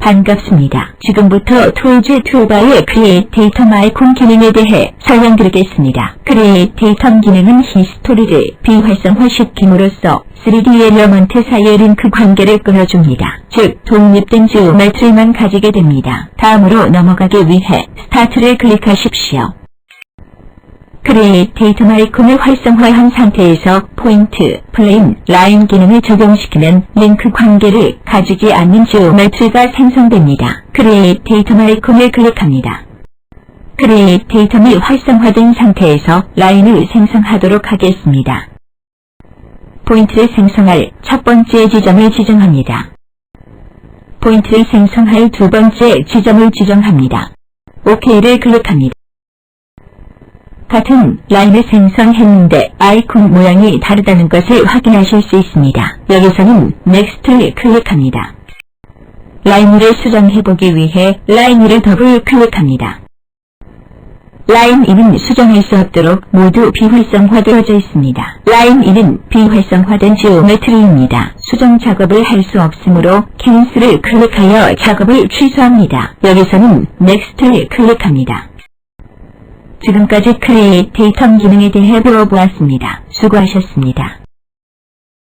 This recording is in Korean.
반갑습니다. 지금부터 툴즈 툴바의 크리에이테이터 마이콘 기능에 대해 설명드리겠습니다. 크리에이테이터 기능은 히스토리를 비활성화시킴으로써 3D 엘러먼트 사이의 링크 관계를 끊어줍니다. 즉, 독립된 지오메트리만 가지게 됩니다. 다음으로 넘어가기 위해 스타트를 클릭하십시오. 크리에이테이터 마이콘을 활성화한 상태에서 포인트, 플레인, 라인 기능을 적용시키면 링크 관계를 가지지 않는 지오메트리가 생성됩니다. 크리에이테이터 마이콘을 클릭합니다. 크리에이테이터이 활성화된 상태에서 라인을 생성하도록 하겠습니다. 포인트를 생성할 첫 번째 지점을 지정합니다. 포인트를 생성할 두 번째 지점을 지정합니다. OK를 클릭합니다. 같은 라인을 생성했는데 아이콘 모양이 다르다는 것을 확인하실 수 있습니다. 여기서는 Next를 클릭합니다. 위를 수정해보기 위해 위를 더블 클릭합니다. 라인 2는 수정할 수 없도록 모두 비활성화되어져 있습니다. 라인 2는 비활성화된 지오메트리입니다. 수정 작업을 할 수 없으므로 캔슬을 클릭하여 작업을 취소합니다. 여기서는 Next를 클릭합니다. 지금까지 크리에이테이터 기능에 대해 배워보았습니다. 수고하셨습니다.